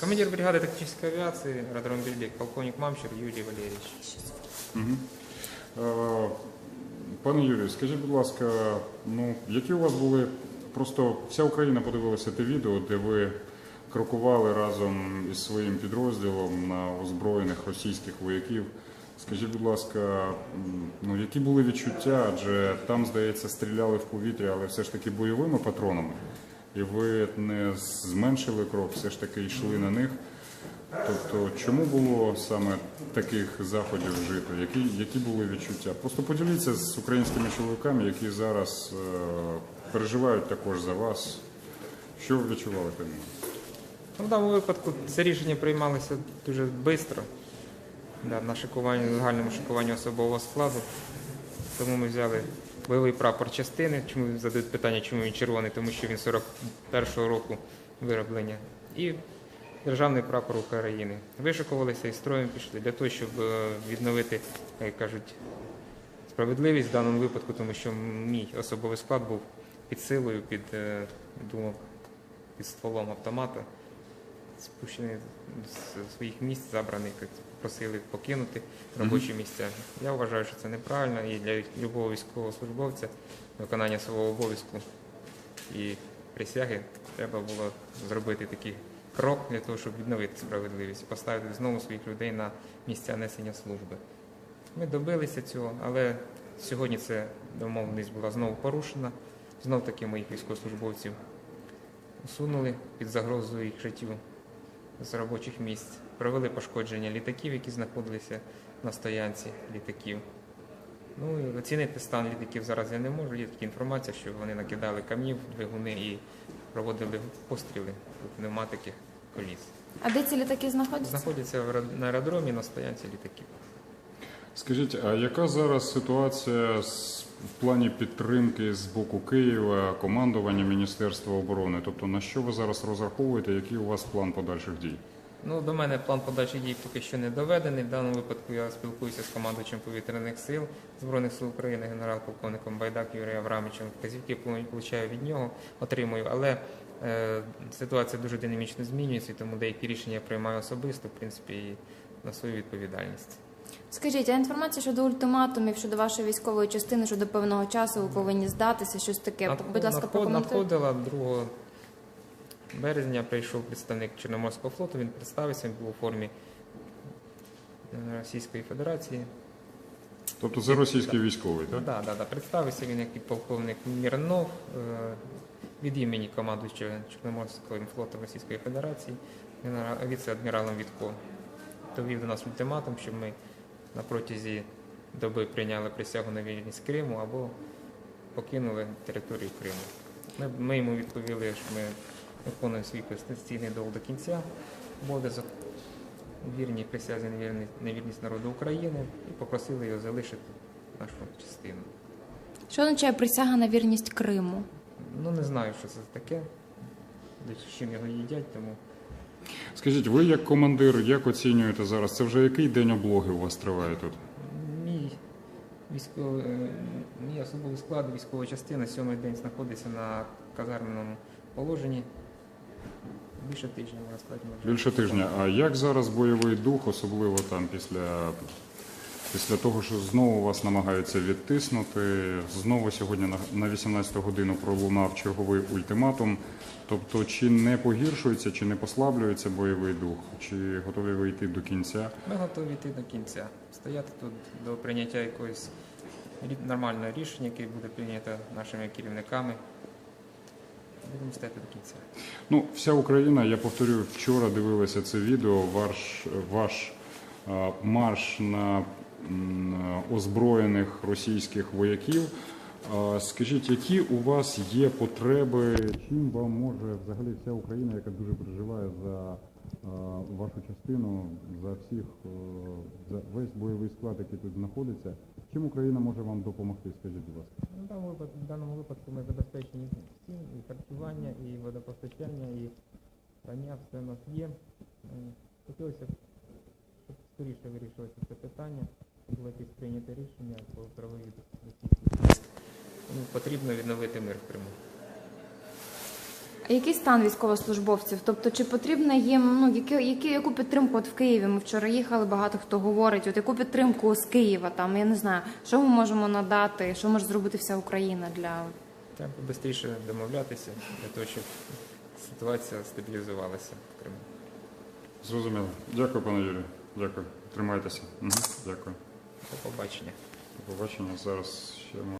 Командир бригады тактической авиации, аэродром Бельбек, полковник Мамчер Юрий Валерьевич. Мгм. Е, Пане Юрію, скажіть, будь ласка, ну які у вас були просто вся Україна подивилася те відео, де ви крокували разом із своїм підрозділом на озброєних російських вояків. Скажіть, будь ласка, ну які були відчуття? Адже там, здається, стріляли в повітря, але все ж таки бойовими патронами. І ви не зменшили крок, все ж таки йшли на них. Тобто, чому було саме таких заходів вжито? Які, які були відчуття? Просто поділіться з українськими чоловіками, які зараз е, переживають також за вас. Що ви відчували тоді? Ну, в даному випадку це рішення приймалося дуже швидко да, на шикуванні, загальному шикуванні особового складу. Тому ми взяли бойовий прапор частини. Чому задають питання, чому він червоний? Тому що він 41-го року вироблення. І державний прапор України. Вишикувалися і строєм пішли для того, щоб е, відновити, як кажуть, справедливість в даному випадку, тому що мій особовий склад був під силою, під е, думок, під стволом автомата, спущений з своїх місць, забраний, як просили покинути робочі місця. Я вважаю, що це неправильно і для любого військовослужбовця виконання свого обов'язку і присяги треба було зробити такий крок для того, щоб відновити справедливість, поставити знову своїх людей на місця несення служби. Ми добилися цього, але сьогодні ця домовленість була знову порушена. Знов таки моїх військовослужбовців усунули під загрозою їх життю з робочих місць. Провели пошкодження літаків, які знаходилися на стоянці літаків. Ну і оцінити стан літаків зараз я не можу. Є така інформація, що вони накидали камнів, двигуни і проводили постріли у пневматики коліс. А де ці літаки знаходяться? Знаходяться на аеродромі на стоянці літаків. Скажіть, а яка зараз ситуація з- в плані підтримки з боку Києва, командування Міністерства оборони? Тобто на що ви зараз розраховуєте, який у вас план подальших дій? Ну, до мене план подальших дій поки що не доведений. В даному випадку я спілкуюся з командувачем повітряних сил Збройних сил України, генерал-полковником Байдак Юрієм Аврамовичем. Вказівки получаю від нього, отримую. Але е, ситуація дуже динамічно змінюється, тому деякі рішення я приймаю особисто, в принципі, і на свою відповідальність. Скажіть, а інформація щодо ультиматумів щодо вашої військової частини, що до певного часу ви повинні здатися, щось таке. Надход- Будь ласка, прокоментуйте. надходила 2 березня. Прийшов представник Чорноморського флоту. Він представився, він був у формі е, Російської Федерації. Тобто це російський військовий, так? Да, да, да. Представився він як підполковник Мірнов е, від імені командуючого Чорноморського флоту Російської Федерації, віце-адміралом Вітко. Довів до нас ультиматум, щоб ми на протязі доби прийняли присягу на вільність Криму або покинули територію Криму. Ми, ми йому відповіли, що ми виконуємо свій конституційний долг до кінця, обов'язок вірній присязі на вірність народу України і попросили його залишити нашу частину. Що означає присяга на вірність Криму? Ну не знаю, що це таке, з чим його їдять, тому Скажіть, ви як командир, як оцінюєте зараз? Це вже який день облоги у вас триває тут? мій військовий, е, мій особовий склад, військова частина сьомий день знаходиться на казарменому положенні. Більше тижня, ми вже. Більше тижня. А як зараз бойовий дух, особливо там після, після того, що знову вас намагаються відтиснути? Знову сьогодні на- на 18 годину пролунав черговий ультиматум. Тобто, чи не погіршується, чи не послаблюється бойовий дух, чи готові ви йти до кінця? Ми готові йти до кінця, стояти тут до прийняття якогось рі- нормального рішення, яке буде прийнято нашими керівниками. Будемо стояти до кінця. Ну, вся Україна, я повторюю, вчора дивилася це відео, ваш, ваш марш на озброєних російських вояків. Скажіть, які у вас є потреби? Чим вам може взагалі вся Україна, яка дуже переживає за вашу частину, за всіх, за весь бойовий склад, який тут знаходиться? Чим Україна може вам допомогти? Скажіть, будь ласка. Ну, В даному випадку, ми забезпечені всім, і харчування, і водопостачання, і прання, все у нас є. Хотілося б, щоб скоріше вирішилося це питання, було якесь прийняте рішення по правовій. Тому потрібно відновити мир в Криму. А який стан військовослужбовців? Тобто, чи потрібна їм ну які, які яку підтримку? От в Києві ми вчора їхали, багато хто говорить. От яку підтримку з Києва там я не знаю, що ми можемо надати, що може зробити вся Україна для Треба швидше домовлятися для того, щоб ситуація стабілізувалася в Криму. Зрозуміло. Дякую, пане Юрію. Дякую. Тримайтеся. Угу. Дякую. До побачення. До побачення. Зараз ще.